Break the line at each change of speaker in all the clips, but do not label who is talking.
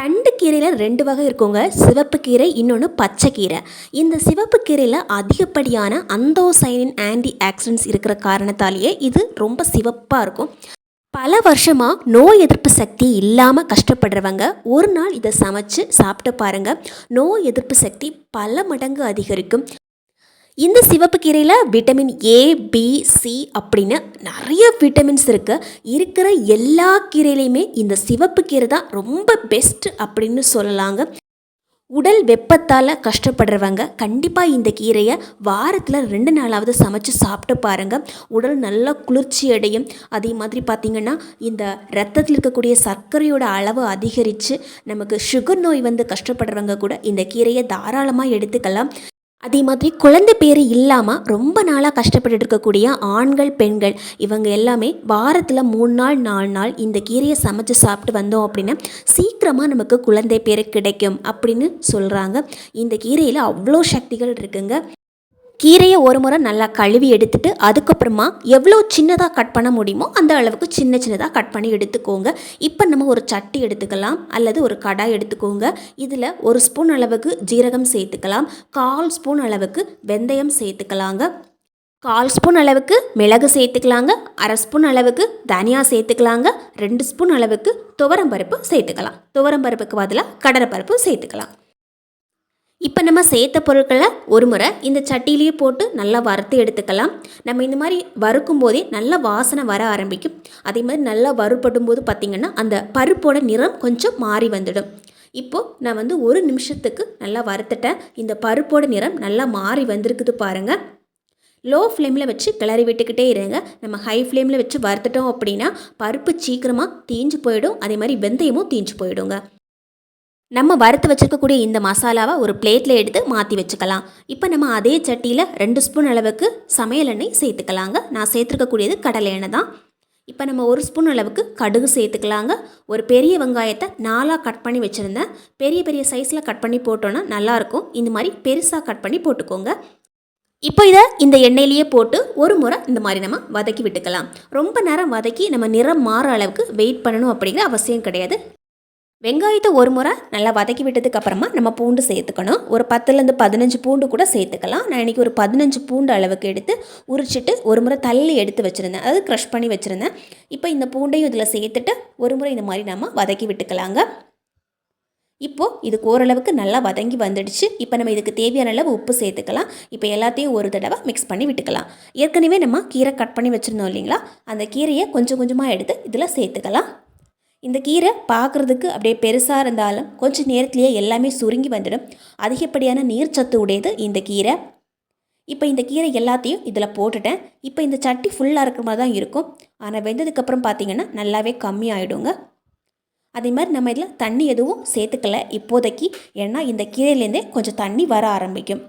தண்டு கீரையில் ரெண்டு வகை இருக்குங்க. சிவப்பு கீரை இன்னொன்று பச்சை கீரை. இந்த சிவப்பு கீரையில் அதிகப்படியான அந்தோசைனின் ஆன்டி ஆக்சிடென்ட்ஸ் இருக்கிற காரணத்தாலேயே இது ரொம்ப சிவப்பாக இருக்கும். பல வருஷமாக நோய் எதிர்ப்பு சக்தி இல்லாமல் கஷ்டப்படுறவங்க ஒரு நாள் இதை சமைச்சு சாப்பிட்டு பாருங்கள் நோய் எதிர்ப்பு சக்தி பல மடங்கு அதிகரிக்கும். இந்த சிவப்பு கீரையில் விட்டமின் ஏ பி சி அப்படின்னு நிறைய விட்டமின்ஸ் இருக்குது இருக்கிற எல்லா கீரையிலையுமே இந்த சிவப்பு கீரை தான் ரொம்ப பெஸ்ட் அப்படின்னு சொல்லலாங்க. உடல் வெப்பத்தால் கஷ்டப்படுறவங்க கண்டிப்பாக இந்த கீரையை வாரத்தில் ரெண்டு நாளாவது சமைச்சு சாப்பிட்டு பாருங்கள் உடல் நல்லா குளிர்ச்சி அடையும். அதே மாதிரி பார்த்திங்கன்னா இந்த ரத்தத்தில் இருக்கக்கூடிய சர்க்கரையோட அளவு அதிகரித்து நமக்கு சுகர் நோய் வந்து கஷ்டப்படுறவங்க கூட இந்த கீரையை தாராளமாக எடுத்துக்கலாம். அதே மாதிரி குழந்தை பேர் இல்லாமல் ரொம்ப நாளாக கஷ்டப்பட்டு இருக்கக்கூடிய ஆண்கள் பெண்கள் இவங்க எல்லாமே வாரத்தில் மூணு நாள் நாலு நாள் இந்த கீரையை சமைச்சு சாப்பிட்டு வந்தோம் அப்படின்னா சீக்கிரமாக நமக்கு குழந்தை பேர் கிடைக்கும் அப்படின்னு சொல்கிறாங்க இந்த கீரையில் அவ்வளோ சக்திகள் இருக்குங்க. கீரையை ஒரு முறை நல்லா கழுவி எடுத்துட்டு அதுக்கப்புறமா எவ்வளோ சின்னதாக கட் பண்ண முடியுமோ அந்த அளவுக்கு சின்ன சின்னதாக கட் பண்ணி எடுத்துக்கோங்க. இப்போ நம்ம ஒரு சட்டி எடுத்துக்கலாம் அல்லது ஒரு கடாய் எடுத்துக்கோங்க. இதில் ஒரு ஸ்பூன் அளவுக்கு ஜீரகம் சேர்த்துக்கலாம். கால் ஸ்பூன் அளவுக்கு வெந்தயம் சேர்த்துக்கலாங்க. கால் ஸ்பூன் அளவுக்கு மிளகு சேர்த்துக்கலாங்க. அரை ஸ்பூன் அளவுக்கு தனியா சேர்த்துக்கலாங்க. ரெண்டு ஸ்பூன் அளவுக்கு துவரம்பருப்பு சேர்த்துக்கலாம். துவரம்பருப்புக்கு பதிலாக கடலைப்பருப்பு சேர்த்துக்கலாம். இப்போ நம்ம சேர்த்த பொருட்களை ஒரு முறை இந்த சட்டியிலேயே போட்டு நல்லா வறுத்து எடுத்துக்கலாம். நம்ம இந்த மாதிரி வறுக்கும் போதே நல்ல வாசனை வர ஆரம்பிக்கும். அதே மாதிரி நல்லா வறுபடும் போது பார்த்திங்கன்னா அந்த பருப்போட நிறம் கொஞ்சம் மாறி வந்துடும். இப்போது நான் வந்து ஒரு நிமிஷத்துக்கு நல்லா வறுத்துட்டேன். இந்த பருப்போட நிறம் நல்லா மாறி வந்திருக்குது பாருங்கள் லோ ஃப்ளேமில் வச்சு கிளறி விட்டுக்கிட்டே இருங்க. நம்ம ஹை ஃப்ளேமில் வச்சு வறுத்துட்டோம் அப்படின்னா பருப்பு சீக்கிரமாக தீஞ்சு போயிடும். அதே மாதிரி வெந்தயமும் தீஞ்சு போயிடுங்க. நம்ம வறுத்து வச்சுருக்கக்கூடிய இந்த மசாலாவை ஒரு பிளேட்டில் எடுத்து மாற்றி வச்சுக்கலாம். இப்போ நம்ம அதே சட்டியில் ரெண்டு ஸ்பூன் அளவுக்கு சமையல் எண்ணெய் சேர்த்துக்கலாங்க. நான் சேர்த்துருக்கக்கூடியது கடலை எண்ணெய் தான். இப்போ நம்ம ஒரு ஸ்பூன் அளவுக்கு கடுகு சேர்த்துக்கலாங்க. ஒரு பெரிய வெங்காயத்தை நாலாக கட் பண்ணி வச்சுருந்தேன். பெரிய பெரிய சைஸில் கட் பண்ணி போட்டோன்னா நல்லாயிருக்கும் இந்த மாதிரி பெருசாக கட் பண்ணி போட்டுக்கோங்க. இப்போ இதை இந்த எண்ணெயிலேயே போட்டு ஒரு முறை இந்த மாதிரி நம்ம வதக்கி விட்டுக்கலாம். ரொம்ப நேரம் வதக்கி நம்ம நிறம் மாற அளவுக்கு வெயிட் பண்ணணும் அப்படிங்கிற அவசியம் கிடையாது. வெங்காயத்தை ஒரு முறை நல்லா வதக்கி விட்டதுக்கு அப்புறமா நம்ம பூண்டு சேர்த்துக்கணும். ஒரு பத்துலேருந்து பதினஞ்சு பூண்டு கூட சேர்த்துக்கலாம். நான் இன்றைக்கி ஒரு பதினஞ்சு பூண்டு அளவுக்கு எடுத்து உரிச்சிட்டு ஒரு முறை தள்ளி எடுத்து வச்சுருந்தேன். அதாவது க்ரஷ் பண்ணி வச்சுருந்தேன். இப்போ இந்த பூண்டையும் இதில் சேர்த்துட்டு ஒரு முறை இந்த மாதிரி நம்ம வதக்கி விட்டுக்கலாங்க. இப்போது இதுக்கு ஓரளவுக்கு நல்லா வதங்கி வந்துடுச்சு. இப்போ நம்ம இதுக்கு தேவையான அளவு உப்பு சேர்த்துக்கலாம். இப்போ எல்லாத்தையும் ஒரு தடவை மிக்ஸ் பண்ணி விட்டுக்கலாம். ஏற்கனவே நம்ம கீரை கட் பண்ணி வச்சுருந்தோம் இல்லைங்களா? அந்த கீரையை கொஞ்சம் கொஞ்சமாக எடுத்து இதில் சேர்த்துக்கலாம். இந்த கீரை பார்க்குறதுக்கு அப்படியே பெருசாக இருந்தாலும் கொஞ்சம் நேரத்துலேயே எல்லாமே சுருங்கி வந்துடும். அதிகப்படியான நீர்ச்சத்து உடையது இந்த கீரை. இப்போ இந்த கீரை எல்லாத்தையும் இதில் போட்டுட்டேன். இப்போ இந்த சட்டி ஃபுல்லாக இருக்கிற மாதிரி தான் இருக்கும் ஆனால் வெந்ததுக்கப்புறம் பார்த்தீங்கன்னா நல்லாவே கம்மியாயிடுங்க அதே மாதிரி நம்ம இதில் தண்ணி எதுவும் சேர்த்துக்கல இப்போதைக்கு. ஏன்னா இந்த கீரையிலேருந்தே கொஞ்சம் தண்ணி வர ஆரம்பிக்கும்.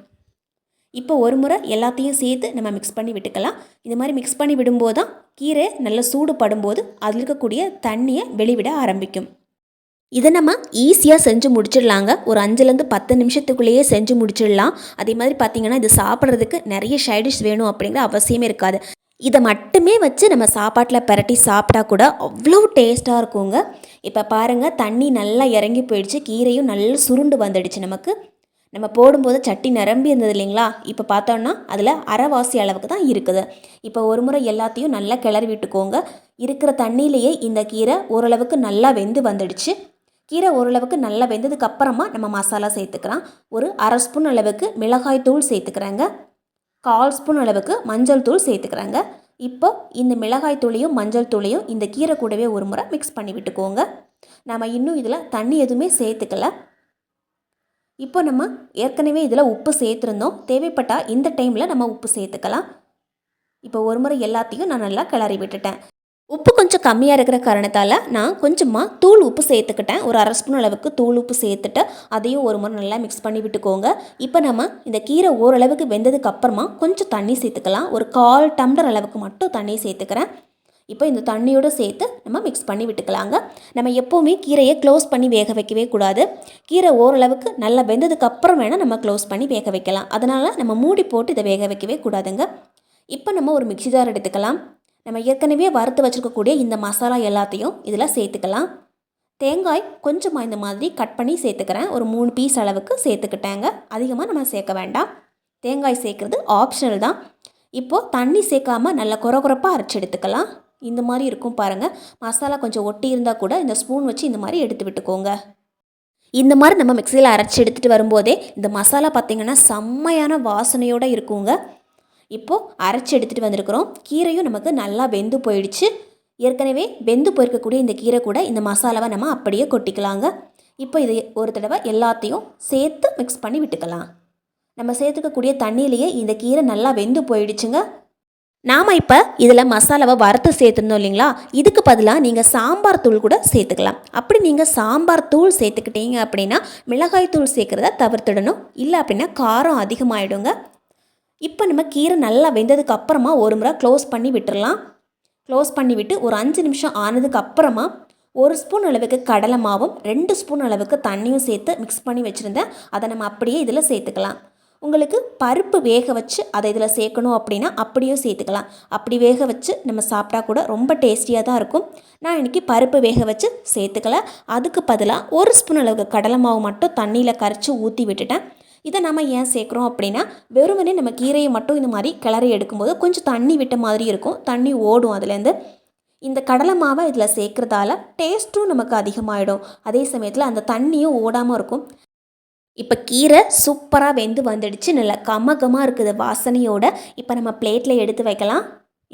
இப்போ ஒரு முறை எல்லாத்தையும் சேர்த்து நம்ம மிக்ஸ் பண்ணி விட்டுக்கலாம். இது மாதிரி மிக்ஸ் பண்ணி விடும்போது தான் கீரை நல்லா சூடு படும்போது அதில் இருக்கக்கூடிய தண்ணியை வெளிவிட ஆரம்பிக்கும். இதை நம்ம ஈஸியாக செஞ்சு முடிச்சிடலாங்க. ஒரு அஞ்சுலேருந்து பத்து நிமிஷத்துக்குள்ளேயே செஞ்சு முடிச்சிடலாம். அதே மாதிரி பார்த்திங்கன்னா இது சாப்பிட்றதுக்கு நிறைய ஷைடிஷ் வேணும் அப்படிங்கிற அவசியமே இருக்காது. இதை மட்டுமே வச்சு நம்ம சாப்பாட்டில் பரட்டி சாப்பிட்டா கூட அவ்வளோ டேஸ்ட்டாக இருக்குங்க. இப்போ பாருங்கள் தண்ணி நல்லா இறங்கி போயிடுச்சு. கீரையும் நல்லா சுருண்டு வந்துடுச்சு நமக்கு. நம்ம போடும்போது சட்டி நிரம்பி இருந்தது இல்லைங்களா? இப்போ பார்த்தோன்னா அதில் அரைவாசி அளவுக்கு தான் இருக்குது. இப்போ ஒரு முறை எல்லாத்தையும் நல்லா கிளறி விட்டுக்கோங்க. இருக்கிற தண்ணியிலேயே இந்த கீரை ஓரளவுக்கு நல்லா வெந்து வந்துடுச்சு. கீரை ஓரளவுக்கு நல்லா வெந்ததுக்கு அப்புறமா நம்ம மசாலா சேர்த்துக்கலாம். ஒரு அரை ஸ்பூன் அளவுக்கு மிளகாய் தூள் சேர்த்துக்கிறாங்க. கால் ஸ்பூன் அளவுக்கு மஞ்சள் தூள் சேர்த்துக்கிறாங்க. இப்போ இந்த மிளகாய் தூளையும் மஞ்சள் தூளையும் இந்த கீரை கூடவே ஒரு முறை மிக்ஸ் பண்ணி விட்டுக்கோங்க. நம்ம இன்னும் இதில் தண்ணி எதுவுமே சேர்த்துக்கல. இப்போ நம்ம ஏற்கனவே இதில் உப்பு சேர்த்துருந்தோம். தேவைப்பட்டால் இந்த டைமில் நம்ம உப்பு சேர்த்துக்கலாம். இப்போ ஒரு முறை எல்லாத்தையும் நான் நல்லா கிளறி விட்டுட்டேன். உப்பு கொஞ்சம் கம்மியாக இருக்கிற காரணத்தால் நான் கொஞ்சமாக தூள் உப்பு சேர்த்துக்கிட்டேன். ஒரு அரை ஸ்பூன் அளவுக்கு தூள் உப்பு சேர்த்துட்டு அதையும் ஒரு முறை நல்லா மிக்ஸ் பண்ணி விட்டுக்கோங்க. இப்போ நம்ம இந்த கீரை ஓரளவுக்கு வெந்ததுக்கு அப்புறமா கொஞ்சம் தண்ணி சேர்த்துக்கலாம். ஒரு கால் டம்ளர் அளவுக்கு மட்டும் தண்ணி சேர்த்துக்கிறேன். இப்போ இந்த தண்ணியோடு சேர்த்து நம்ம மிக்ஸ் பண்ணி விட்டுக்கலாங்க. நம்ம எப்போவுமே கீரையை க்ளோஸ் பண்ணி வேக வைக்கவே கூடாது. கீரை ஓரளவுக்கு நல்லா வெந்ததுக்கு அப்புறம் வேணால் நம்ம க்ளோஸ் பண்ணி வேக வைக்கலாம். அதனால் நம்ம மூடி போட்டு இதை வேக வைக்கவே கூடாதுங்க. இப்போ நம்ம ஒரு மிக்சி ஜார் எடுத்துக்கலாம். நம்ம ஏற்கனவே வறுத்து வச்சுருக்கக்கூடிய இந்த மசாலா எல்லாத்தையும் இதில் சேர்த்துக்கலாம். தேங்காய் கொஞ்சமாக இந்த மாதிரி கட் பண்ணி சேர்த்துக்கிறேன். ஒரு மூணு பீஸ் அளவுக்கு சேர்த்துக்கிட்டேங்க. அதிகமாக நம்ம சேர்க்க வேண்டாம். தேங்காய் சேர்க்குறது ஆப்ஷனல் தான். இப்போது தண்ணி சேர்க்காம நல்லா குறகுறப்பாக அரைச்சி எடுத்துக்கலாம். இந்த மாதிரி இருக்கும் பாருங்கள் மசாலா கொஞ்சம் ஒட்டி இருந்தால் கூட இந்த ஸ்பூன் வச்சு இந்த மாதிரி எடுத்து விட்டுக்கோங்க. இந்த மாதிரி நம்ம மிக்சியில் அரைச்சி எடுத்துகிட்டு வரும்போதே இந்த மசாலா பார்த்திங்கன்னா செம்மையான வாசனையோடு இருக்குங்க. இப்போது அரைச்சி எடுத்துகிட்டு வந்திருக்கிறோம். கீரையும் நமக்கு நல்லா வெந்து போயிடுச்சு. ஏற்கனவே வெந்து போயிருக்கக்கூடிய இந்த கீரை கூட இந்த மசாலாவை நம்ம அப்படியே கொட்டிக்கலாங்க. இப்போ இது ஒரு தடவை எல்லாத்தையும் சேர்த்து மிக்ஸ் பண்ணி விட்டுக்கலாம். நம்ம சேர்த்துக்கக்கூடிய தண்ணியிலேயே இந்த கீரை நல்லா வெந்து போயிடுச்சுங்க. நாம் இப்போ இதில் மசாலாவை வறுத்து சேர்த்துருந்தோம் இல்லைங்களா? இதுக்கு பதிலாக நீங்கள் சாம்பார் தூள் கூட சேர்த்துக்கலாம். அப்படி நீங்கள் சாம்பார் தூள் சேர்த்துக்கிட்டீங்க அப்படின்னா மிளகாய் தூள் சேர்க்குறத தவிர்த்துடணும். இல்லை அப்படின்னா காரம் அதிகமாகிடுங்க இப்போ நம்ம கீரை நல்லா வெந்ததுக்கு அப்புறமா ஒரு முறை க்ளோஸ் பண்ணி விட்டுடலாம் க்ளோஸ் பண்ணி விட்டு ஒரு அஞ்சு நிமிஷம் ஆனதுக்கு அப்புறமா ஒரு ஸ்பூன் அளவுக்கு கடலை மாவும் ரெண்டு ஸ்பூன் அளவுக்கு தண்ணியும் சேர்த்து மிக்ஸ் பண்ணி வச்சுருந்தேன். அதை நம்ம அப்படியே இதில் சேர்த்துக்கலாம். உங்களுக்கு பருப்பு வேக வச்சு அதை இதில் சேர்க்கணும் அப்படின்னா அப்படியும் சேர்த்துக்கலாம். அப்படி வேக வச்சு நம்ம சாப்பிட்டா கூட ரொம்ப டேஸ்டியாக தான் இருக்கும். நான் இன்றைக்கி பருப்பு வேக வச்சு சேர்த்துக்கல. அதுக்கு பதிலாக ஒரு ஸ்பூன் அளவுக்கு கடலை மாவு மட்டும் தண்ணியில் கரைச்சி ஊற்றி விட்டுட்டேன். இதை நம்ம ஏன் சேர்க்குறோம் அப்படின்னா வெறுமனே நம்ம கீரையை மட்டும் இந்த மாதிரி கிளறி எடுக்கும்போது கொஞ்சம் தண்ணி விட்ட மாதிரி இருக்கும். தண்ணி ஓடும் அதுலேருந்து. இந்த கடலை மாவை இதில் சேர்க்குறதால டேஸ்ட்டும் நமக்கு அதிகமாகிடும் அதே சமயத்தில் அந்த தண்ணியும் ஓடாமல் இருக்கும். இப்போ கீரை சூப்பராக வெந்து வந்துடுச்சு. நல்லா கமகமாக இருக்குது வாசனையோட. இப்போ நம்ம பிளேட்டில் எடுத்து வைக்கலாம்.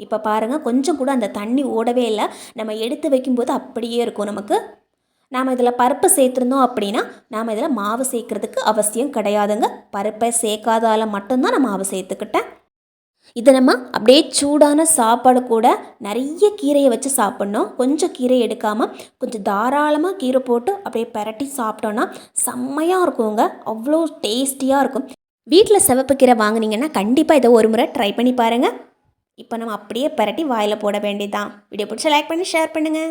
இப்போ பாருங்கள் கொஞ்சம் கூட அந்த தண்ணி ஓடவே இல்லை. நம்ம எடுத்து வைக்கும்போது அப்படியே இருக்கும் நமக்கு. நாம் இதில் பருப்பு சேர்த்துருந்தோம் அப்படின்னா நாம் இதில் மாவு சேர்க்குறதுக்கு அவசியம் கிடையாதுங்க. பருப்பை சேர்க்காதால மட்டும்தான் நான் மாவு சேர்த்துக்கிட்டேன். இதை நம்ம அப்படியே சூடான சாப்பாடு கூட நிறைய கீரையை வச்சு சாப்பிட்ணும். கொஞ்சம் கீரை எடுக்காமல் கொஞ்சம் தாராளமாக கீரை போட்டு அப்படியே பரட்டி சாப்பிட்டோன்னா செம்மையாக இருக்குங்க. அவ்வளோ டேஸ்டியாக இருக்கும். வீட்டில் சிவப்பு கீரை வாங்குனீங்கன்னா கண்டிப்பாக இதை ஒரு முறை ட்ரை பண்ணி பாருங்கள் இப்போ நம்ம அப்படியே பரட்டி வாயில் போட வேண்டியதுதான். வீடியோ பிடிச்சி லைக் பண்ணி ஷேர் பண்ணுங்கள்